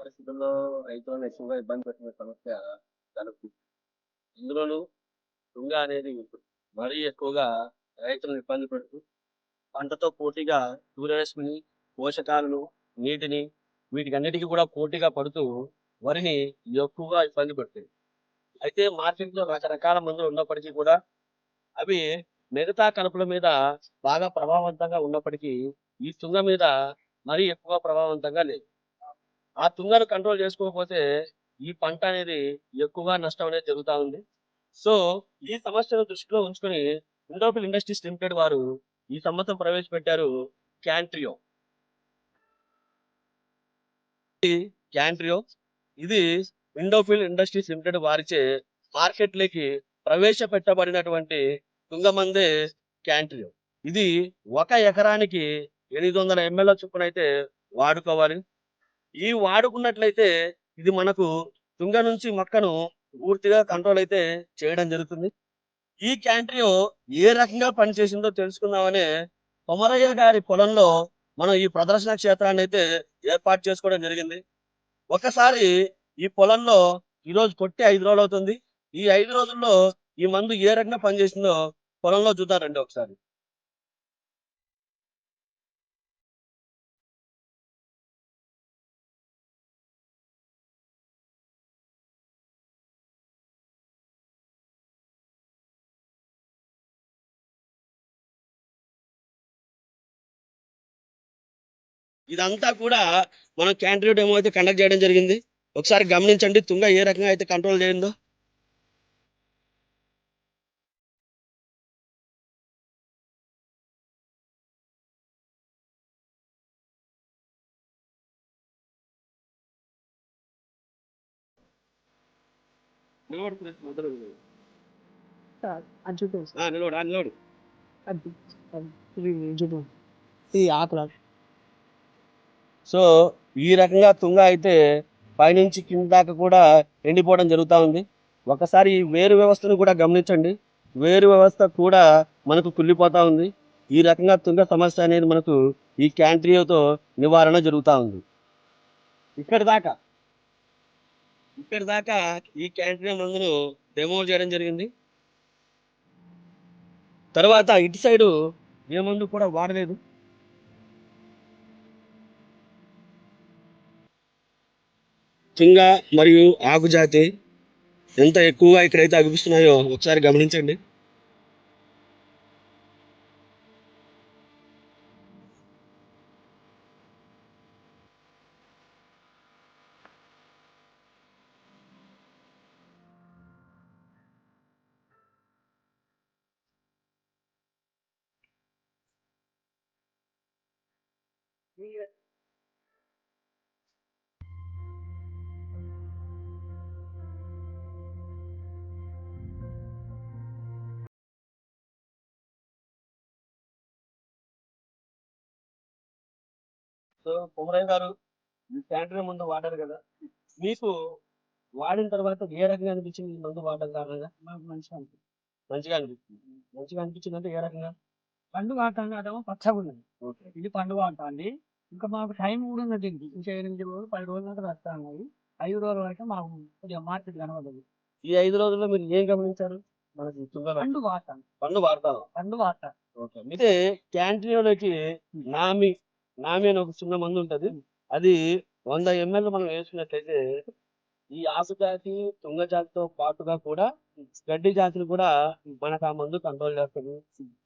పరిస్థితుల్లో రైతులను ఎక్కువగా ఇబ్బంది పెట్టిన సమస్య జరుగుతుంది ఇందులోనూ తుంగ అనేది మరీ ఎక్కువగా రైతులను ఇబ్బంది పెడుతూ పంటతో పోటీగా సూర్యరశ్మిని పోషకాలను నీటిని వీటికన్నిటికీ కూడా పోటీగా పడుతూ వరిని ఎక్కువగా ఇబ్బంది పెడుతుంది. అయితే మార్కెట్లో రకరకాల మందులు ఉన్నప్పటికీ కూడా అవి మిగతా కలుపుల మీద బాగా ప్రభావవంతంగా ఉన్నప్పటికీ ఈ తుంగ మీద మరీ ఎక్కువ ప్రభావవంతంగా లేదు. ఆ తుంగను కంట్రోల్ చేసుకోకపోతే ఈ పంట అనేది ఎక్కువగా నష్టం అనేది జరుగుతూ ఉంది. సో ఈ సమస్యను దృష్టిలో ఉంచుకొని ఇండోఫిల్ ఇండస్ట్రీస్ లిమిటెడ్ వారు ఈ సంవత్సరం ప్రవేశపెట్టారు క్యాంట్రియో. క్యాంట్రియో. ఇది ఇండోఫిల్ ఇండస్ట్రీస్ లిమిటెడ్ వారిచే మార్కెట్లోకి ప్రవేశపెట్టబడినటువంటి తుంగమందే క్యాంట్రియో. ఇది ఒక ఎకరానికి ఎనిమిది వందల ఎంఎల్ చొప్పున అయితే వాడుకోవాలి. ఈ వాడుకున్నట్లయితే ఇది మనకు తుంగ నుంచి మొక్కను పూర్తిగా కంట్రోల్ అయితే చేయడం జరుగుతుంది. ఈ క్యాంట్రియో ఏ రకంగా పనిచేసిందో తెలుసుకుందామనే కొమరయ్య గారి పొలంలో మనం ఈ ప్రదర్శన క్షేత్రాన్ని అయితే ఏర్పాటు చేసుకోవడం జరిగింది. ఒకసారి ఈ పొలంలో ఈ రోజు కొట్టి ఐదు రోజులు అవుతుంది ఈ ఐదు రోజుల్లో ఈ మందు ఏ రకంగా పనిచేసిందో పొలంలో చూద్దారండి ఒకసారి. ఇదంతా కూడా మనం క్యాంటీన్ డెమో అయితే కండక్ట్ చేయడం జరిగింది. ఒకసారి గమనించండి తుంగ ఏ రకంగా అయితే కంట్రోల్ చేయందో. నిలబడు నిలబడు ఇది చూడు ఇది ఆకుల సో ఈ రకంగా తుంగ అయితే పైనుంచి కింద దాకా కూడా ఎండిపోవడం జరుగుతూ ఉంది. ఒకసారి వేరు వ్యవస్థను కూడా గమనించండి. వేరు వ్యవస్థ కూడా మనకు కుళ్ళిపోతూ ఉంది. ఈ రకంగా తుంగ సమస్య అనేది మనకు ఈ క్యాంట్రియోతో నివారణ జరుగుతూ ఉంది. ఇక్కడి దాకా ఇక్కడి దాకా ఈ క్యాంట్రియో మందును డెమో చేయడం జరిగింది. తర్వాత ఇటు సైడు ఏ మందు కూడా వాడలేదు. తుంగ మరియు ఆకుజాతి ఎంత ఎక్కువగా ఇక్కడైతే అగుపిస్తున్నాయో ఒకసారి గమనించండి. సో కుమరయ్య గారు క్యాంటీన్ ముందు వాడారు కదా. మీకు వాడిన తర్వాత ఏ రకంగా అనిపించింది మందు వాడడం కారణంగా? మాకు మంచిగా ఉంటుంది మంచిగా అనిపించింది. మంచిగా అనిపించింది అంటే ఏ రకంగా? పండు వాడటానికి అదేమో పచ్చగా ఉన్నది. ఇది పండు వాడటాండి ఇంకా మాకు టైం కూడా ఉన్నది ఇంకా ఎనిమిది రోజులు పది రోజుల దాకా వస్తా ఉన్నది ఐదు రోజుల వరకు మాకు కొద్దిగా మార్కెట్ కనబడదు. ఈ ఐదు రోజుల్లో మీరు ఏం గమనించారు? మనకి పండు వాడతాను పండు వాడతాను పండు వాడతాను ఓకే. అయితే క్యాంటీన్లోకి నామి నామి అని ఒక చిన్న మందు ఉంటది. అది వంద ఎంఎల్ మనం వేసుకున్నట్లయితే ఈ ఆకు జాతి తుంగ జాతితో పాటుగా కూడా గడ్డి జాతిని కూడా మనకు ఆ మందు కంట్రోల్ చేస్తుంది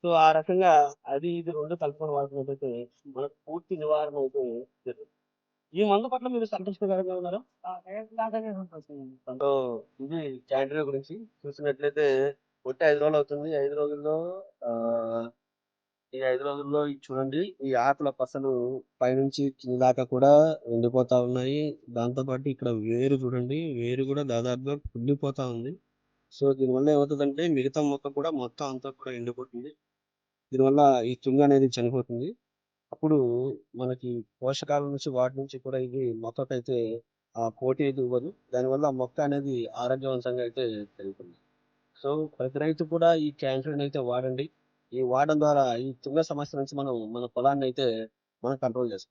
సో ఆ రకంగా అది ఇది రెండు కలుపుకొని వాడుకున్నట్లయితే మనకు పూర్తి నివారణ అయితే జరుగుతుంది. ఈ మందు పట్ల మీరు సంతృష్టికరంగా ఉన్నారా. సో ఇది క్యాంటీన్ గురించి చూసినట్లయితే కొట్టి ఐదు రోజులు అవుతుంది. ఐదు రోజుల్లో ఆ ఈ ఐదు రోజుల్లో ఇది చూడండి ఈ ఆకుల పసలు పైనుంచి కింద దాకా కూడా ఎండిపోతా ఉన్నాయి. దాంతో పాటు ఇక్కడ వేరు చూడండి వేరు కూడా దాదాపుగా కుళ్ళిపోతా ఉంది. సో దీనివల్ల ఏమవుతుందంటే మిగతా మొక్క కూడా మొత్తం అంతా కూడా ఎండిపోతుంది. దీనివల్ల ఈ తుంగ అనేది చనిపోతుంది. అప్పుడు మనకి పోషకాల నుంచి వాటి నుంచి కూడా ఇది మొక్కకైతే ఆ పోటీ అయితే ఇవ్వదు. దానివల్ల మొక్క అనేది ఆరోగ్యవంతంగా అయితే పెరుగుతుంది. సో ప్రతి రైతు కూడా ఈ క్యాన్సర్ అయితే వాడండి. ఈ వాడడం ద్వారా ఈ తుంగ సమస్య నుంచి మనం మన పొలాన్ని అయితే మనం కంట్రోల్ చేసుకోవచ్చు